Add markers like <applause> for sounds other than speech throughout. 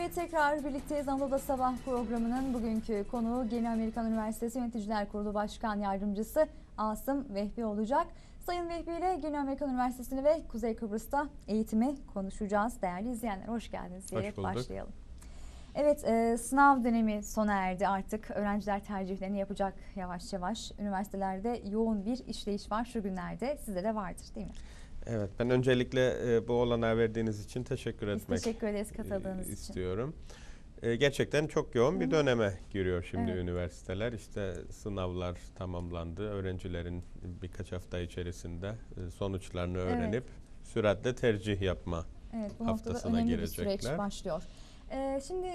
Evet tekrar birlikteyiz Anadolu Sabah programının bugünkü konuğu Yeni Amerikan Üniversitesi Yöneticiler Kurulu Başkan Yardımcısı Asım Vehbi olacak. Sayın Vehbi ile Yeni Amerikan Üniversitesi'ni ve Kuzey Kıbrıs'ta eğitimi konuşacağız. Değerli izleyenler hoş geldiniz diyerek bulduk. başlayalım. Evet e, sınav dönemi sona erdi artık. Öğrenciler tercihlerini yapacak yavaş yavaş. Üniversitelerde yoğun bir işleyiş var şu günlerde. Sizde de vardır değil mi? Evet, ben öncelikle e, bu olanağı verdiğiniz için teşekkür Biz etmek teşekkür ederiz e, katıldığınız için. istiyorum. E, gerçekten çok yoğun bir döneme giriyor şimdi Evet. üniversiteler. İşte sınavlar tamamlandı. Öğrencilerin birkaç hafta içerisinde e, sonuçlarını Evet. öğrenip süratle tercih yapma. Evet bu noktada haftasına önemli bir süreç girecekler. başlıyor. Ee, şimdi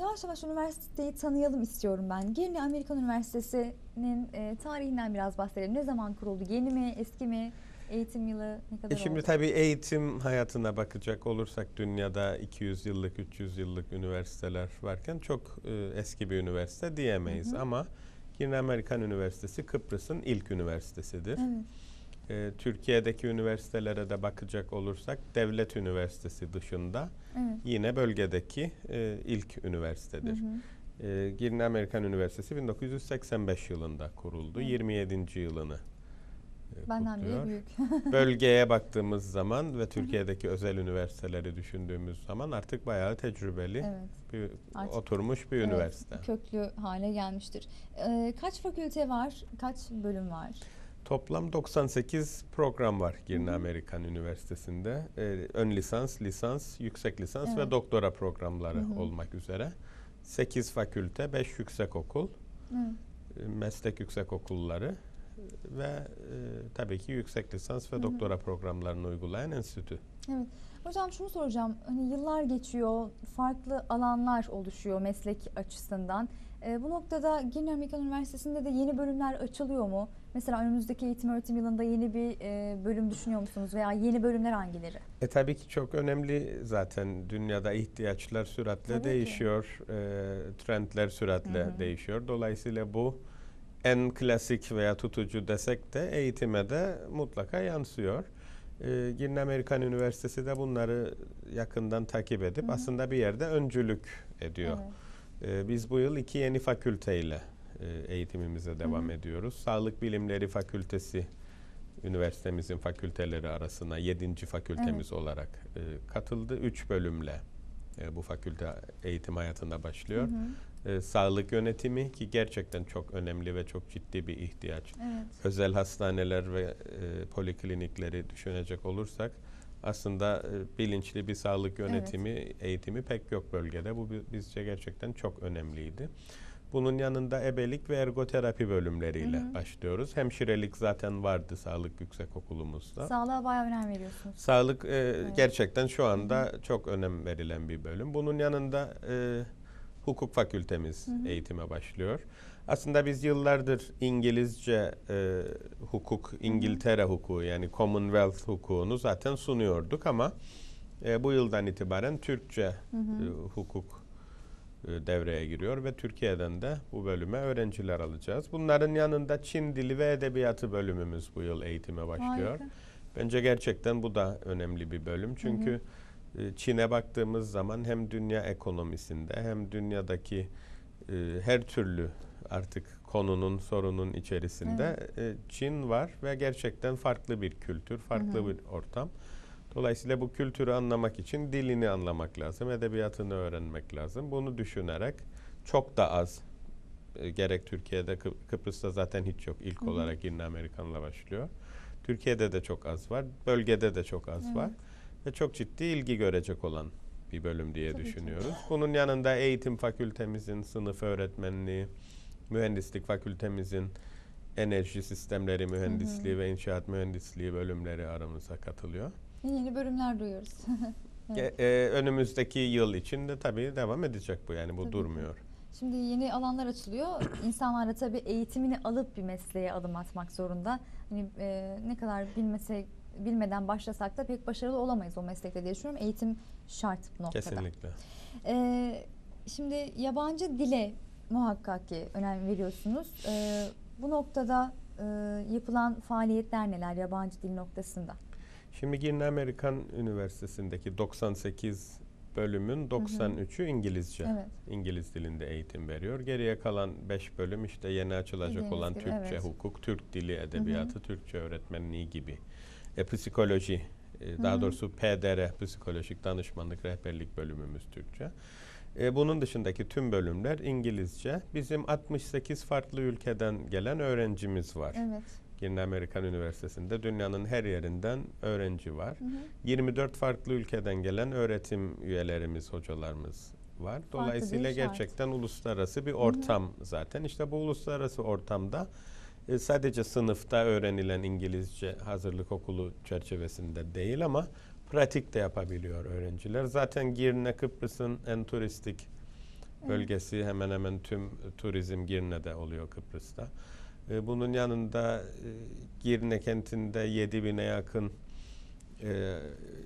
yavaş yavaş üniversiteyi tanıyalım istiyorum ben. Girne Amerikan Üniversitesi'nin e, tarihinden biraz bahsedelim. Ne zaman kuruldu? Yeni mi, eski mi? Eğitim yılı ne kadar E şimdi oldu? tabii eğitim hayatına bakacak olursak dünyada 200 yıllık, 300 yıllık üniversiteler varken çok e, eski bir üniversite diyemeyiz. Hı hı. Ama Yine Amerikan Üniversitesi Kıbrıs'ın ilk üniversitesidir. Evet. E, Türkiye'deki üniversitelere de bakacak olursak devlet üniversitesi dışında Evet. yine bölgedeki e, ilk üniversitedir. Hı hı. E, Girne Amerikan Üniversitesi 1985 yılında kuruldu. Evet. 27. yılını Benden bile büyük. <laughs> Bölgeye baktığımız zaman ve Türkiye'deki özel üniversiteleri düşündüğümüz zaman artık bayağı tecrübeli evet. bir Artık- oturmuş bir Evet, üniversite. köklü hale gelmiştir. Ee, kaç fakülte var? Kaç bölüm var? Toplam 98 program var Girne Hı hı. Amerikan Üniversitesi'nde. Ee, ön lisans, lisans, yüksek lisans Evet. ve doktora programları Hı hı. olmak üzere. 8 fakülte, 5 yüksek okul, e, meslek yüksek okulları ve e, tabii ki yüksek lisans ve Hı hı. doktora programlarını uygulayan enstitü. Evet. Hocam şunu soracağım. Hani yıllar geçiyor, farklı alanlar oluşuyor meslek açısından. Ee, bu noktada Girne Amerikan Üniversitesi'nde de yeni bölümler açılıyor mu? Mesela önümüzdeki eğitim öğretim yılında yeni bir e, bölüm düşünüyor musunuz veya yeni bölümler hangileri? E tabii ki çok önemli zaten dünyada ihtiyaçlar süratle Tabii ki. değişiyor, e, trendler süratle Hı hı. değişiyor. Dolayısıyla bu en klasik veya tutucu desek de eğitime de mutlaka yansıyor. E, Girne Amerikan Üniversitesi de bunları yakından takip edip Hı hı. aslında bir yerde öncülük ediyor. Evet. E, biz bu yıl iki yeni fakülteyle e, eğitimimize devam hı. ediyoruz. Sağlık Bilimleri Fakültesi üniversitemizin fakülteleri arasına yedinci fakültemiz olarak e, katıldı. Üç bölümle e, bu fakülte eğitim hayatında başlıyor. Hı hı. E, sağlık yönetimi ki gerçekten çok önemli ve çok ciddi bir ihtiyaç. Evet. Özel hastaneler ve e, poliklinikleri düşünecek olursak aslında e, bilinçli bir sağlık yönetimi, eğitimi pek yok bölgede. Bu bi- bizce gerçekten çok önemliydi. Bunun yanında ebelik ve ergoterapi bölümleriyle Hı hı. başlıyoruz. Hemşirelik zaten vardı sağlık yüksek okulumuzda. Sağlığa bayağı önem veriyorsunuz. Sağlık e, gerçekten şu anda çok önem verilen bir bölüm. Bunun yanında e, hukuk fakültemiz Hı hı. eğitime başlıyor. Aslında biz yıllardır İngilizce e, hukuk, İngiltere hukuku yani Commonwealth hukukunu zaten sunuyorduk ama e, bu yıldan itibaren Türkçe Hı hı. e, hukuk e, devreye giriyor ve Türkiye'den de bu bölüme öğrenciler alacağız. Bunların yanında Çin dili ve edebiyatı bölümümüz bu yıl eğitime başlıyor. Harika. Bence gerçekten bu da önemli bir bölüm. Çünkü e, Çin'e baktığımız zaman hem dünya ekonomisinde hem dünyadaki e, her türlü artık konunun, sorunun içerisinde e, Çin var ve gerçekten farklı bir kültür, farklı Hı hı. bir ortam. Dolayısıyla bu kültürü anlamak için dilini anlamak lazım, edebiyatını öğrenmek lazım. Bunu düşünerek çok da az e, gerek Türkiye'de, Kı- Kıbrıs'ta zaten hiç yok. İlk Hı hı. olarak yine Amerikanla başlıyor. Türkiye'de de çok az var, bölgede de çok az Evet. var ve çok ciddi ilgi görecek olan bir bölüm diye Tabii ki. düşünüyoruz. Bunun yanında eğitim fakültemizin sınıf öğretmenliği, mühendislik fakültemizin enerji sistemleri mühendisliği ve inşaat mühendisliği bölümleri aramıza katılıyor. Yeni bölümler duyuyoruz. <laughs> Evet. E, e, önümüzdeki yıl için de tabii devam edecek bu yani bu Tabii ki. durmuyor. Şimdi yeni alanlar açılıyor. <coughs> İnsanlar da tabii eğitimini alıp bir mesleğe adım atmak zorunda. Hani e, ne kadar bilmese bilmeden başlasak da pek başarılı olamayız o meslekte diye düşünüyorum. Eğitim şart noktada. Kesinlikle. E, şimdi yabancı dile muhakkak ki önem veriyorsunuz. E, bu noktada e, yapılan faaliyetler neler yabancı dil noktasında? Şimdi Girne Amerikan Üniversitesi'ndeki 98 bölümün 93'ü İngilizce. Evet. İngiliz dilinde eğitim veriyor. Geriye kalan 5 bölüm işte yeni açılacak Dediğiniz olan gibi, Türkçe, evet. hukuk, Türk dili, edebiyatı, Türkçe öğretmenliği gibi. E, psikoloji, e, daha Hı hı. doğrusu PDR, psikolojik danışmanlık rehberlik bölümümüz Türkçe. E, bunun dışındaki tüm bölümler İngilizce. Bizim 68 farklı ülkeden gelen öğrencimiz var. Evet. Girne Amerikan Üniversitesi'nde dünyanın her yerinden öğrenci var. Hı hı. 24 farklı ülkeden gelen öğretim üyelerimiz, hocalarımız var. Dolayısıyla gerçekten uluslararası bir ortam zaten. İşte bu uluslararası ortamda e, sadece sınıfta öğrenilen İngilizce hazırlık okulu çerçevesinde değil ama pratik de yapabiliyor öğrenciler. Zaten Girne Kıbrıs'ın en turistik bölgesi hemen hemen tüm turizm Girne'de oluyor Kıbrıs'ta. E, Bunun yanında e, Girne kentinde 7000'e yakın e,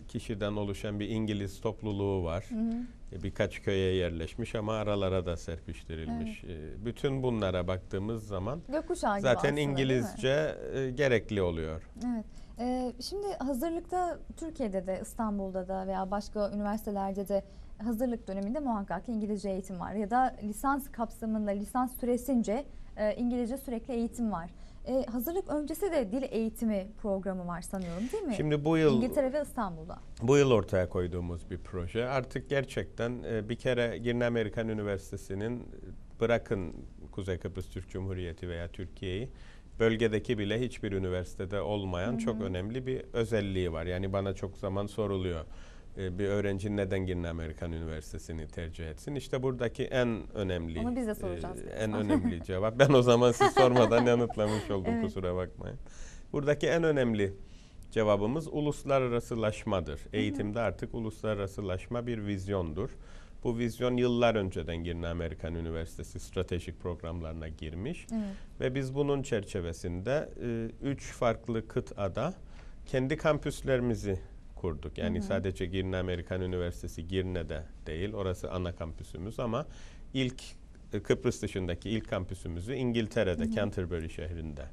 kişiden oluşan bir İngiliz topluluğu var. Hı hı. E, Birkaç köye yerleşmiş ama aralara da serpiştirilmiş. E, Bütün bunlara baktığımız zaman Gökkuşağı zaten aslında? İngilizce e, gerekli oluyor. Evet. Ee, şimdi hazırlıkta Türkiye'de de İstanbul'da da veya başka üniversitelerde de hazırlık döneminde muhakkak İngilizce eğitim var ya da lisans kapsamında lisans süresince e, İngilizce sürekli eğitim var. E, hazırlık öncesi de dil eğitimi programı var sanıyorum değil mi? Şimdi bu yıl İngiltere ve İstanbul'da. Bu yıl ortaya koyduğumuz bir proje. Artık gerçekten e, bir kere Girne Amerikan Üniversitesi'nin e, bırakın Kuzey Kıbrıs Türk Cumhuriyeti veya Türkiye'yi bölgedeki bile hiçbir üniversitede olmayan çok önemli bir özelliği var. Yani bana çok zaman soruluyor. E, Bir öğrenci neden Girne Amerikan Üniversitesi'ni tercih etsin? İşte buradaki en önemli Onu biz de soracağız e, en <laughs> önemli cevap. Ben o zaman siz sormadan yanıtlamış oldum Evet. kusura bakmayın. Buradaki en önemli cevabımız uluslararasılaşmadır. Eğitimde artık uluslararasılaşma bir vizyondur. Bu vizyon yıllar önceden Girne Amerikan Üniversitesi stratejik programlarına girmiş Evet. ve biz bunun çerçevesinde e, üç farklı kıtada kendi kampüslerimizi kurduk. Yani sadece Girne Amerikan Üniversitesi Girne'de değil, orası ana kampüsümüz ama ilk e, Kıbrıs dışındaki ilk kampüsümüzü İngiltere'de, Canterbury şehrinde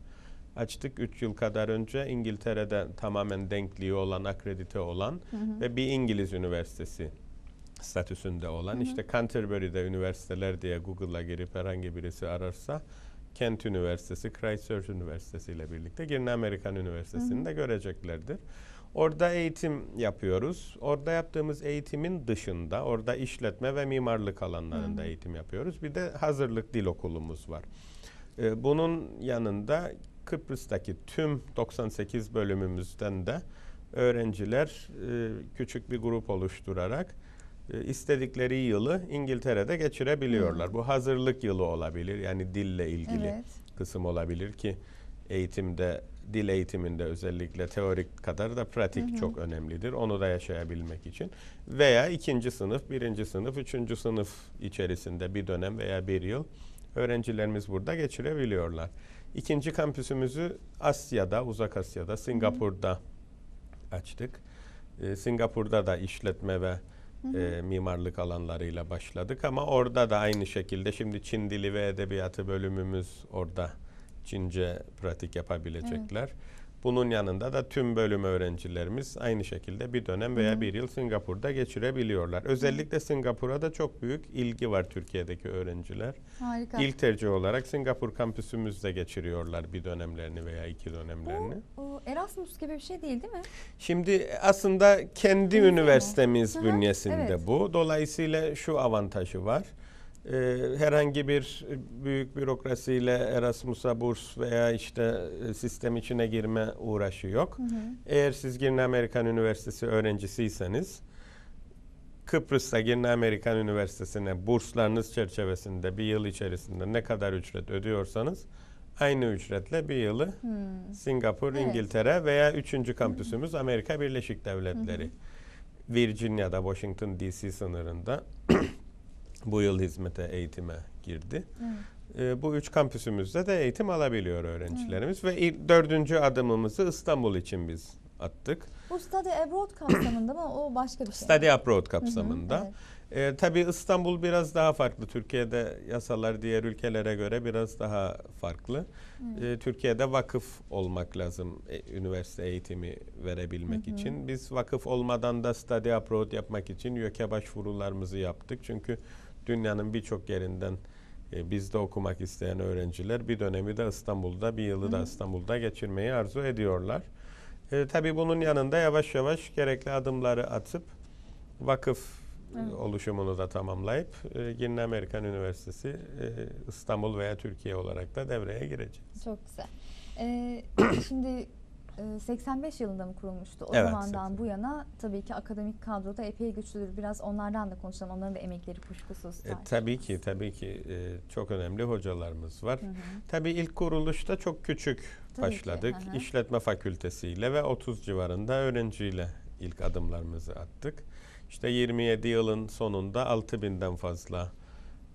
açtık. 3 yıl kadar önce İngiltere'de tamamen denkliği olan, akredite olan ve bir İngiliz üniversitesi statüsünde olan işte Canterbury'de üniversiteler diye Google'a girip herhangi birisi ararsa Kent Üniversitesi, Christchurch Üniversitesi ile birlikte Girne Amerikan Üniversitesi'ni de göreceklerdir. Orada eğitim yapıyoruz. Orada yaptığımız eğitimin dışında orada işletme ve mimarlık alanlarında eğitim yapıyoruz. Bir de hazırlık dil okulumuz var. Ee, Bunun yanında Kıbrıs'taki tüm 98 bölümümüzden de öğrenciler e, küçük bir grup oluşturarak e, istedikleri yılı İngiltere'de geçirebiliyorlar. Bu hazırlık yılı olabilir. Yani dille ilgili Evet. kısım olabilir ki eğitimde dil eğitiminde özellikle teorik kadar da pratik çok önemlidir. Onu da yaşayabilmek için. Veya ikinci sınıf, birinci sınıf, üçüncü sınıf içerisinde bir dönem veya bir yıl öğrencilerimiz burada geçirebiliyorlar. İkinci kampüsümüzü Asya'da, Uzak Asya'da, Singapur'da açtık. Ee, Singapur'da da işletme ve e, mimarlık alanlarıyla başladık ama orada da aynı şekilde şimdi Çin dili ve edebiyatı bölümümüz orada Çince pratik yapabilecekler. Bunun yanında da tüm bölüm öğrencilerimiz aynı şekilde bir dönem veya bir yıl Singapur'da geçirebiliyorlar. Özellikle Singapur'a da çok büyük ilgi var Türkiye'deki öğrenciler. Harika. İlk tercih olarak Singapur kampüsümüzde geçiriyorlar bir dönemlerini veya iki dönemlerini. Bu o, Erasmus gibi bir şey değil değil mi? Şimdi aslında kendi mu? üniversitemiz Hı hı, bünyesinde evet. bu. Dolayısıyla şu avantajı var. Ee, herhangi bir büyük bürokrasiyle Erasmus'a burs veya işte e, sistem içine girme uğraşı yok. Eğer siz Girne Amerikan Üniversitesi öğrencisiyseniz Kıbrıs'ta Girne Amerikan Üniversitesi'ne burslarınız çerçevesinde bir yıl içerisinde ne kadar ücret ödüyorsanız aynı ücretle bir yılı Hmm. Singapur, Evet. İngiltere veya üçüncü kampüsümüz Amerika Birleşik Devletleri. Virginia'da Washington DC sınırında bu yıl hizmete eğitime girdi. Evet. Ee, bu üç kampüsümüzde de eğitim alabiliyor öğrencilerimiz ve ilk, dördüncü adımımızı İstanbul için biz attık. Bu Study Abroad kapsamında mı? O başka bir şey. Study Abroad Hı hı, kapsamında. evet. E, tabii İstanbul biraz daha farklı. Türkiye'de yasalar diğer ülkelere göre biraz daha farklı. E, Türkiye'de vakıf olmak lazım e, üniversite eğitimi verebilmek Hı hı. için. Biz vakıf olmadan da study abroad yapmak için YÖK'e başvurularımızı yaptık. Çünkü dünyanın birçok yerinden e, bizde okumak isteyen öğrenciler bir dönemi de İstanbul'da, bir yılı da Hı hı. İstanbul'da geçirmeyi arzu ediyorlar. E, tabii bunun yanında yavaş yavaş gerekli adımları atıp vakıf e, Evet. oluşumunu da tamamlayıp e, Girne Amerikan Üniversitesi e, İstanbul veya Türkiye olarak da devreye girecek. Çok güzel. Ee, <clears throat> şimdi e, 85 yılında mı kurulmuştu? O Evet, zamandan 80. bu yana tabii ki akademik kadroda epey güçlüdür. Biraz onlardan da konuşalım. Onların da emekleri kuşkusuz. E, tabii ki tabii ki e, çok önemli hocalarımız var. Hı hı. Tabii ilk kuruluşta çok küçük Tabii ki, başladık. hı hı. İşletme fakültesiyle ve 30 civarında öğrenciyle ilk adımlarımızı attık. İşte 27 yılın sonunda 6000'den fazla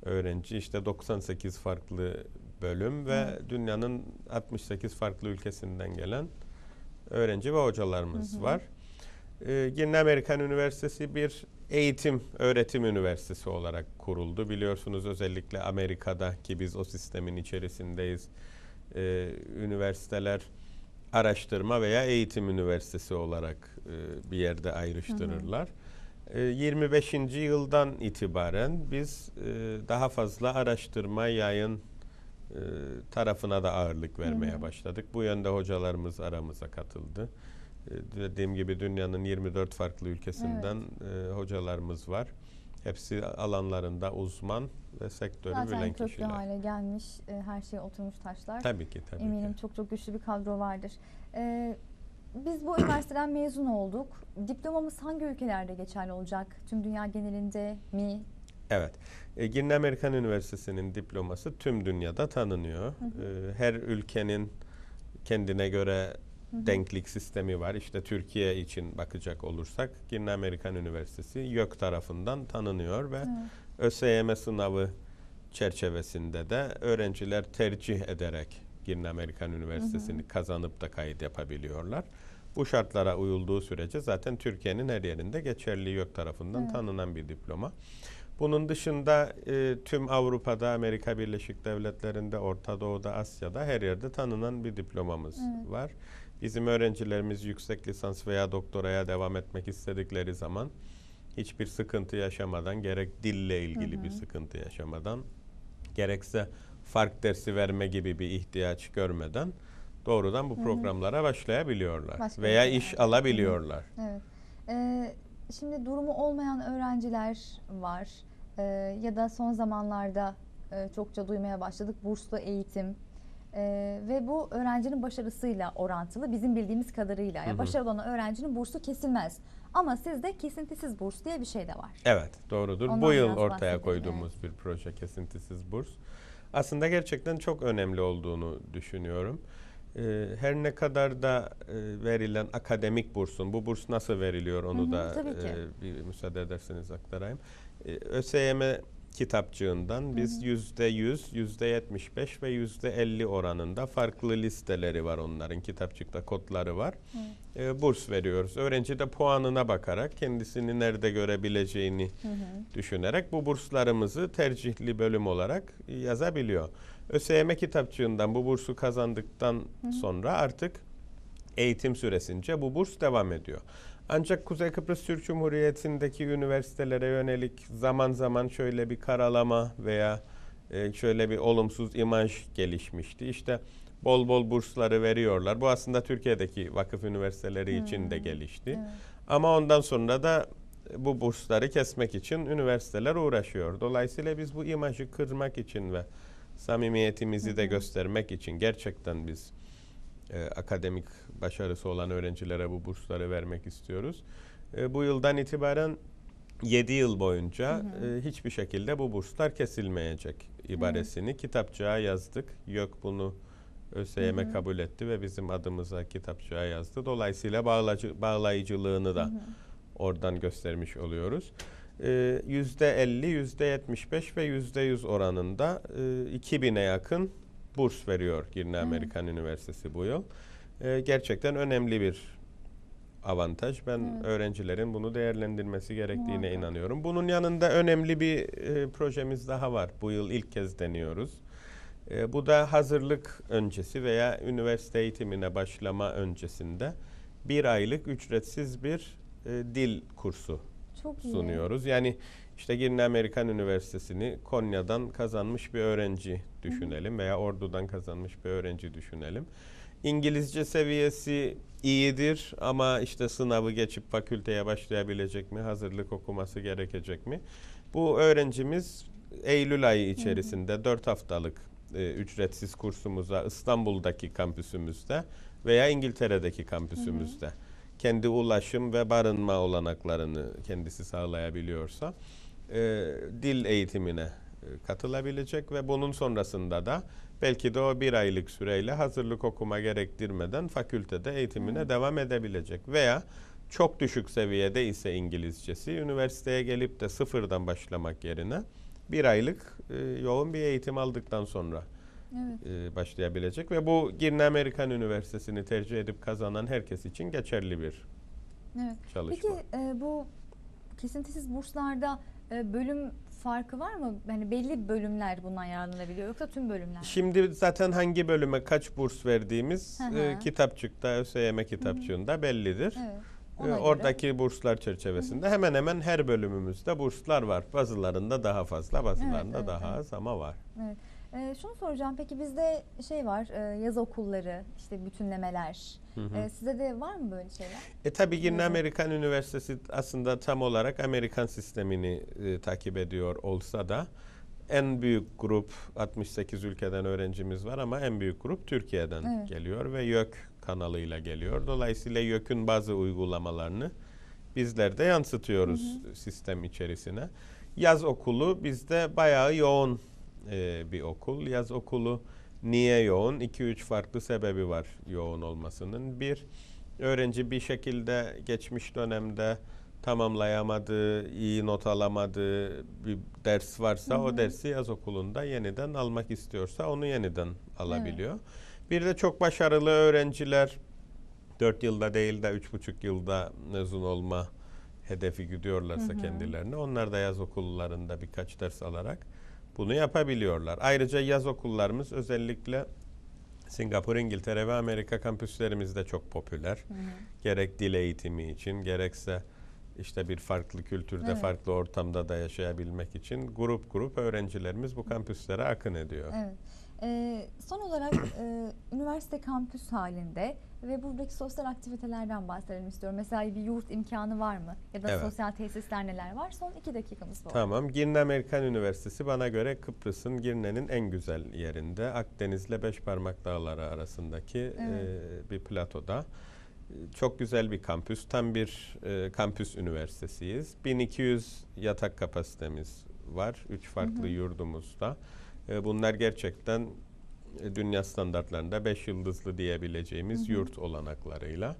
öğrenci, işte 98 farklı bölüm ve Evet. dünyanın 68 farklı ülkesinden gelen öğrenci ve hocalarımız Hı hı. var. Ee, Girne Amerikan Üniversitesi bir eğitim, öğretim üniversitesi olarak kuruldu. Biliyorsunuz özellikle Amerika'da ki biz o sistemin içerisindeyiz. Ee, üniversiteler araştırma veya eğitim üniversitesi olarak e, bir yerde ayrıştırırlar. Ee, 25. yıldan itibaren biz e, daha fazla araştırma, yayın tarafına da ağırlık vermeye Hı hı. başladık. Bu yönde hocalarımız aramıza katıldı. E, Dediğim gibi dünyanın 24 farklı ülkesinden e, hocalarımız var. Hepsi alanlarında uzman ve sektörü Zaten bilen köklü kişiler. hale gelmiş, e, her şey oturmuş taşlar. Tabii ki tabii Eminim ki. çok çok güçlü bir kadro vardır. Ee, biz bu üniversiteden mezun olduk. Diplomamız hangi ülkelerde geçerli olacak? Tüm dünya genelinde mi? Evet. E, Girne Amerikan Üniversitesi'nin diploması tüm dünyada tanınıyor. E, her ülkenin kendine göre Hı hı. denklik sistemi var. İşte Türkiye için bakacak olursak Girne Amerikan Üniversitesi YÖK tarafından tanınıyor ve Evet. ÖSYM sınavı çerçevesinde de öğrenciler tercih ederek Girne Amerikan Üniversitesi'ni kazanıp da kayıt yapabiliyorlar. Bu şartlara uyulduğu sürece zaten Türkiye'nin her yerinde geçerli YÖK tarafından Evet. tanınan bir diploma. Bunun dışında e, tüm Avrupa'da, Amerika Birleşik Devletleri'nde, Orta Doğu'da, Asya'da her yerde tanınan bir diplomamız Evet. var. Bizim öğrencilerimiz yüksek lisans veya doktoraya devam etmek istedikleri zaman hiçbir sıkıntı yaşamadan, gerek dille ilgili Hı hı. bir sıkıntı yaşamadan, gerekse fark dersi verme gibi bir ihtiyaç görmeden doğrudan bu Hı hı. programlara başlayabiliyorlar Başka veya iş alabiliyorlar. Evet. Ee, şimdi durumu olmayan öğrenciler var. Ee, ya da son zamanlarda e, çokça duymaya başladık burslu eğitim. Ee, ve bu öğrencinin başarısıyla orantılı bizim bildiğimiz kadarıyla. Yani hı. başarılı olan öğrencinin bursu kesilmez. Ama sizde kesintisiz burs diye bir şey de var. Evet, doğrudur. Ondan Bu yıl ortaya koyduğumuz bir proje kesintisiz burs. Aslında gerçekten çok önemli olduğunu düşünüyorum. Ee, her ne kadar da e, verilen akademik bursun, bu burs nasıl veriliyor onu Hı hı, da e, bir müsaade ederseniz aktarayım. Ee, ÖSYM kitapçığından biz yüzde yüz, yüzde yetmiş beş ve yüzde elli oranında farklı listeleri var onların kitapçıkta kodları var. Ee, burs veriyoruz. Öğrenci de puanına bakarak kendisini nerede görebileceğini Hı hı. düşünerek bu burslarımızı tercihli bölüm olarak yazabiliyor. ÖSYM kitapçığından bu bursu kazandıktan sonra artık eğitim süresince bu burs devam ediyor. Ancak Kuzey Kıbrıs Türk Cumhuriyeti'ndeki üniversitelere yönelik zaman zaman şöyle bir karalama veya e, şöyle bir olumsuz imaj gelişmişti. İşte bol bol bursları veriyorlar. Bu aslında Türkiye'deki vakıf üniversiteleri için de Hmm, gelişti. Evet. Ama ondan sonra da bu bursları kesmek için üniversiteler uğraşıyor. Dolayısıyla biz bu imajı kırmak için ve samimiyetimizi de göstermek için gerçekten biz e, akademik başarısı olan öğrencilere bu bursları vermek istiyoruz. E, bu yıldan itibaren 7 yıl boyunca e, hiçbir şekilde bu burslar kesilmeyecek ibaresini kitapçığa yazdık. YÖK bunu ÖSYM Hı hı. kabul etti ve bizim adımıza kitapçığa yazdı. Dolayısıyla bağlacı, bağlayıcılığını da Hı hı. oradan göstermiş oluyoruz. Ee, Yüzde 50, yüzde 75 ve yüzde 100 oranında e, 2000'e yakın burs veriyor Girne. Amerikan Üniversitesi bu yıl. Ee, gerçekten önemli bir avantaj. Ben Evet. öğrencilerin bunu değerlendirmesi gerektiğine Muhakkak. inanıyorum. Bunun yanında önemli bir e, projemiz daha var. Bu yıl ilk kez deniyoruz. E, bu da hazırlık öncesi veya üniversite eğitimine başlama öncesinde bir aylık ücretsiz bir e, dil kursu Çok iyi. sunuyoruz. Yani işte Girne Amerikan Üniversitesi'ni Konya'dan kazanmış bir öğrenci düşünelim veya Ordu'dan kazanmış bir öğrenci düşünelim. İngilizce seviyesi iyidir ama işte sınavı geçip fakülteye başlayabilecek mi? Hazırlık okuması gerekecek mi? Bu öğrencimiz Eylül ayı içerisinde 4 haftalık e, ücretsiz kursumuza İstanbul'daki kampüsümüzde veya İngiltere'deki kampüsümüzde kendi ulaşım ve barınma olanaklarını kendisi sağlayabiliyorsa e, dil eğitimine e, katılabilecek ve bunun sonrasında da belki de o bir aylık süreyle hazırlık okuma gerektirmeden fakültede eğitimine devam edebilecek veya çok düşük seviyede ise İngilizcesi üniversiteye gelip de sıfırdan başlamak yerine bir aylık e, yoğun bir eğitim aldıktan sonra Evet. e, başlayabilecek ve bu Girne Amerikan Üniversitesi'ni tercih edip kazanan herkes için geçerli bir Evet. çalışma. Peki e, bu kesintisiz burslarda e, bölüm farkı var mı? Yani belli bölümler bundan yararlanabiliyor yoksa tüm bölümler? Şimdi zaten hangi bölüme kaç burs verdiğimiz Hı hı. e, kitapçıkta, ÖSYM kitapçığında bellidir. Evet. E, Ona göre. oradaki burslar çerçevesinde hemen hemen her bölümümüzde burslar var. Bazılarında daha fazla, bazılarında evet, daha evet. az ama var. Evet. E, şunu soracağım. Peki bizde şey var, e, yaz okulları, işte bütünlemeler. Hı hı. E, size de var mı böyle şeyler? E tabi Girne Evet. Amerikan Üniversitesi aslında tam olarak Amerikan sistemini e, takip ediyor olsa da en büyük grup 68 ülkeden öğrencimiz var ama en büyük grup Türkiye'den Evet. geliyor ve YÖK kanalıyla geliyor. Dolayısıyla YÖK'ün bazı uygulamalarını bizler de yansıtıyoruz sistem içerisine. Yaz okulu bizde bayağı yoğun e, bir okul. Yaz okulu niye yoğun? 2-3 farklı sebebi var yoğun olmasının. Bir, öğrenci bir şekilde geçmiş dönemde tamamlayamadığı, iyi not alamadığı bir ders varsa o dersi yaz okulunda yeniden almak istiyorsa onu yeniden alabiliyor. Bir de çok başarılı öğrenciler 4 yılda değil de 3,5 yılda mezun olma hedefi gidiyorlarsa kendilerine onlar da yaz okullarında birkaç ders alarak bunu yapabiliyorlar. Ayrıca yaz okullarımız özellikle Singapur, İngiltere ve Amerika kampüslerimizde çok popüler. Gerek dil eğitimi için gerekse işte bir farklı kültürde, Evet. farklı ortamda da yaşayabilmek için grup grup öğrencilerimiz bu kampüslere akın ediyor. Evet. E, son olarak e, üniversite kampüs halinde ve buradaki sosyal aktivitelerden bahsedelim istiyorum. Mesela bir yurt imkanı var mı? Ya da Evet. sosyal tesisler neler var? Son iki dakikamız var. Tamam. Girne Amerikan Üniversitesi bana göre Kıbrıs'ın Girne'nin en güzel yerinde. Akdeniz'le Beşparmak Dağları arasındaki Evet. e, bir platoda. E, Çok güzel bir kampüs. Tam bir e, kampüs üniversitesiyiz. 1200 yatak kapasitemiz var. Üç farklı yurdumuzda. E, bunlar gerçekten e, dünya standartlarında 5 yıldızlı diyebileceğimiz yurt olanaklarıyla.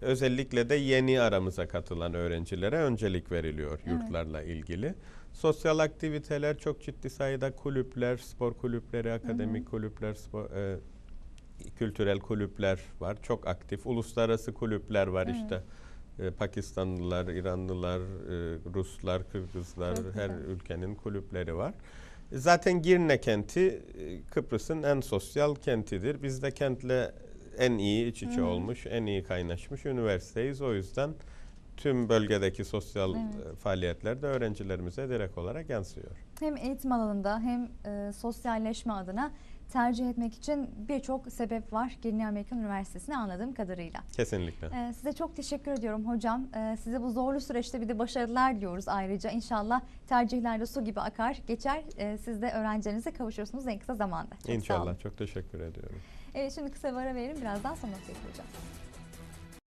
Özellikle de yeni aramıza katılan öğrencilere öncelik veriliyor Evet. yurtlarla ilgili. Sosyal aktiviteler çok ciddi sayıda kulüpler, spor kulüpleri, akademik kulüpler, spor, e, kültürel kulüpler var. Çok aktif. Uluslararası kulüpler var Evet. işte. E, Pakistanlılar, İranlılar, e, Ruslar, Kırgızlar, Çok her güzel. ülkenin kulüpleri var. Zaten Girne kenti e, Kıbrıs'ın en sosyal kentidir. Biz de kentle en iyi iç içe Hı. olmuş, en iyi kaynaşmış üniversiteyiz. O yüzden tüm bölgedeki sosyal Evet. e, faaliyetler de öğrencilerimize direkt olarak yansıyor. Hem eğitim alanında hem e, sosyalleşme adına tercih etmek için birçok sebep var Girne Amerikan Üniversitesi'ne anladığım kadarıyla. Kesinlikle. E, size çok teşekkür ediyorum hocam. E, size bu zorlu süreçte bir de başarılar diliyoruz ayrıca. İnşallah tercihlerde su gibi akar, geçer. E, siz de öğrencilerinize kavuşursunuz en kısa zamanda. Çok. İnşallah. Çok teşekkür ediyorum. Evet şimdi kısa bir ara verelim. Birazdan son noktayı kuracağız.